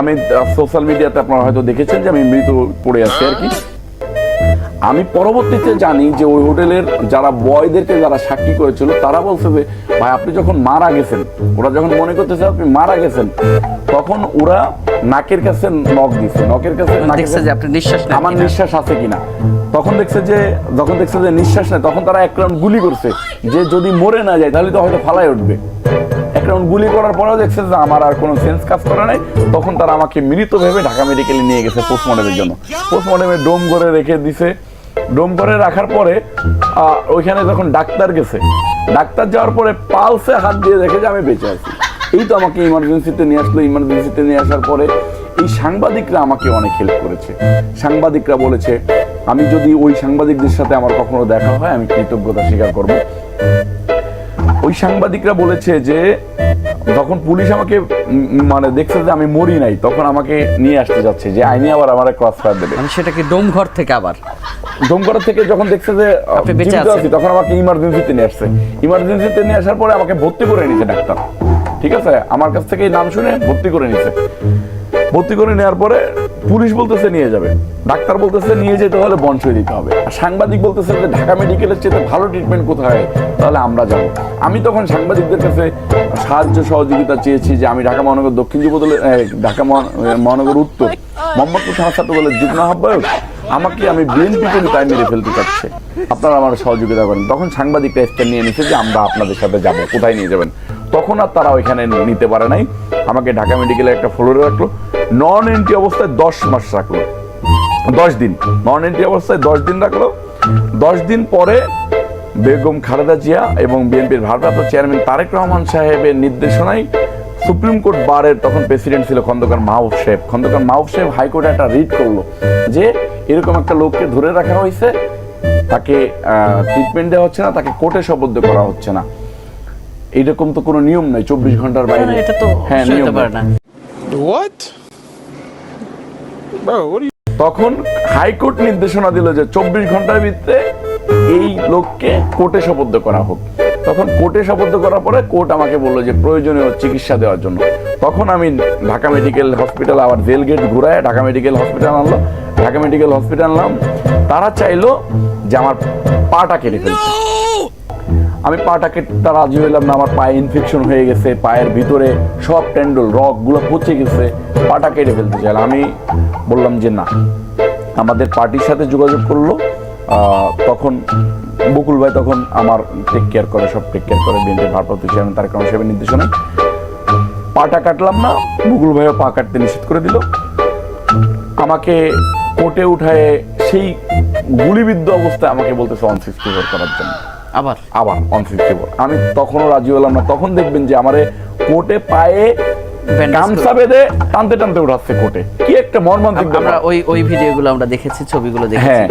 আমি সোশ্যাল মিডিয়াতে আপনারা হয়তো দেখেছেন যে আমি মৃত পড়ে আছি আর কি। আমি পরবর্তীতে জানি যে ওই হোটেলের যারা বয়দেরকে যারা সাক্ষী করেছিল তারা বলছে যে ভাই আপনি যখন মারা গেছেন ওরা যখন মনে করতেছে আপনি মারা গেছেন তখন ওরা নাকের কাছে নখ দিছে নখের কাছে নাকের দেখছে যে আপনি নিঃশ্বাস আমার নিঃশ্বাস আছে কিনা। তখন দেখছে যে যখন দেখছে যে নিঃশ্বাস নেই তখন তারা এক রাউন্ড গুলি করছে যে যদি মরে না যায় তাহলে তো হয়তো ফালাই উঠবে। এক রাউন্ড গুলি করার পরেও দেখছে যে আমার আর কোনো সেন্স কাজ করে নাই। তখন তারা আমাকে মৃত ভেবে ঢাকা মেডিকেলে নিয়ে গেছে পোস্টমর্টমের জন্য। পোস্টমর্টমে ডোম করে রেখে দিছে। ডোম করে রাখার পরে ওইখানে যখন ডাক্তার গেছে, ডাক্তার যাওয়ার পরে পালসে হাত দিয়ে দেখে যে আমি বেঁচে আছি। এই তো আমাকে ইমার্জেন্সিতে নিয়ে আসলো। ইমার্জেন্সিতে নিয়ে আসার পরে এই সাংবাদিকরা আমাকে অনেক হেল্প করেছে। সাংবাদিকরা বলেছে, আমি যদি ওই সাংবাদিকদের সাথে আমার কখনো দেখা হয়, আমি কৃতজ্ঞতা স্বীকার করব। ওই সাংবাদিকরা বলেছে যে যখন পুলিশ আমাকে মানে দেখছে যে আমি মরি নাই তখন আমাকে নিয়ে আসতে যাচ্ছে যে আইনি আবার আমার ক্রস ফায়ার দেবে। মানে সেটাকে ডোম ঘর থেকে আবার? ডোমঘর থেকে যখন দেখছে যে বেঁচে আছি তখন আমাকে ইমার্জেন্সিতে নিয়ে আসছে। ইমার্জেন্সিতে নিয়ে আসার পরে আমাকে ভর্তি করে নিয়েছে ডাক্তার। ঠিক আছে? আমার কাছ থেকে নাম শুনে ভর্তি করে নিয়েছে। ভর্তি করে নেওয়ার পরে পুলিশ বলতেছে নিয়ে যাবে ডাক্তার বলতেছে নিয়ে যেতে হলে বঞ্চয় দিতে হবে আর সাংবাদিক বলতেছে যে ঢাকা মেডিকেলের চেয়ে ভালো ট্রিটমেন্ট কোথায়? তাহলে আমরা যাব। আমি তখন সাংবাদিকদের কাছে সাহায্য সহযোগিতা চেয়েছি যে আমি ঢাকা মহানগর দক্ষিণ যুবদলের এ, ঢাকা মহানগর উত্তর মোহাম্মদপুর থানা ছাত্র দলের যুগ্ম আহ্বায়ক আমাকে আমি বিএনপিকে তাই মেরে ফেলতে চাচ্ছে। আপনারা আমার সহযোগিতা করেন। তখন সাংবাদিকরা স্ট্যান্ড নিয়ে নিছে যে আমরা আপনাদের সাথে যাব কোথায় নিয়ে যাবেন? তখন আর তারা ওইখানে নিতে পারে নাই। আমাকে ঢাকা মেডিকেলে একটা ফ্লোরে রাখল। নন এন্ট্রি অবস্থায় দশ মাস রাখল। দশ দিন। নন এন্ট্রি অবস্থায় দশ দিন রাখল। দশ দিন পরে বেগম খালেদা জিয়া এবং বিএনপির ভারপ্রাপ্ত চেয়ারম্যান তারেক রহমান সাহেবের নির্দেশনায় সুপ্রিম কোর্ট বারের তখন প্রেসিডেন্ট ছিল খন্দকার মাহবুব সাহেব। খন্দকার মাহবুব সাহেব হাইকোর্টে একটা রিট করল যে এরকম একটা লোককে ধরে রাখা হয়েছে তাকে ট্রিটমেন্ট দেওয়া হচ্ছে না তাকে কোর্টে শপথ করা হচ্ছে না। এইরকম তো কোনো নিয়ম নাই চব্বিশ ঘণ্টার বাইরে না, এটা তো হ্যাঁ নিয়ম। না। What? তখন হাইকোর্ট নির্দেশনা দিল যে চব্বিশ ঘণ্টার ভিতরে এই লোককে কোর্টে শপথ করা হোক। তখন কোর্টে শপথ করার পরে কোর্ট আমাকে বলল যে প্রয়োজনীয় চিকিৎসা দেওয়ার জন্য। তখন আমি ঢাকা মেডিকেল হসপিটাল আবার জেল গেট ঘুরায় ঢাকা মেডিকেল হসপিটাল আনলো ঢাকা মেডিকেল হসপিটাল আনলাম। তারা চাইলো যে আমার পাটা কেটে ফেলছে আমি পাটা কেটে রাজি হইলাম না, আমার পায়ে ইনফেকশন হয়ে গেছে, পায়ের ভিতরে সব টেন্ডল রকগুলো পচে গেছে, পাটা কেটে ফেলতে চাইলাম আমি বললাম যে না। আমাদের পার্টির সাথে যোগাযোগ করল তখন বকুল ভাই তখন আমার টেক কেয়ার করে, সব টেক কেয়ার করে বিএনপি ভারপ্রাপ্ত চেয়ারম্যান তারেক রহমান সাহেবের নির্দেশনায় পাটা কাটলাম না, বকুল ভাইও পা কাটতে নিষেধ করে দিল। আমাকে কোর্টে উঠায় সেই গুলিবিদ্ধ অবস্থায় আমাকে বলতেছে অন করার জন্য। আবার? আবার সিক্সটি আমি তখনও রাজি হলাম না। তখন দেখবেন যে আমারে কোটে পায়ে গামছা বেঁধে টানতে টানতে উঠাচ্ছে কোর্টে। কি একটা মর্মান্তিক আমরা। ওই ওই ভিডিওগুলো আমরা দেখেছি ছবিগুলো দেখেছি। হ্যাঁ।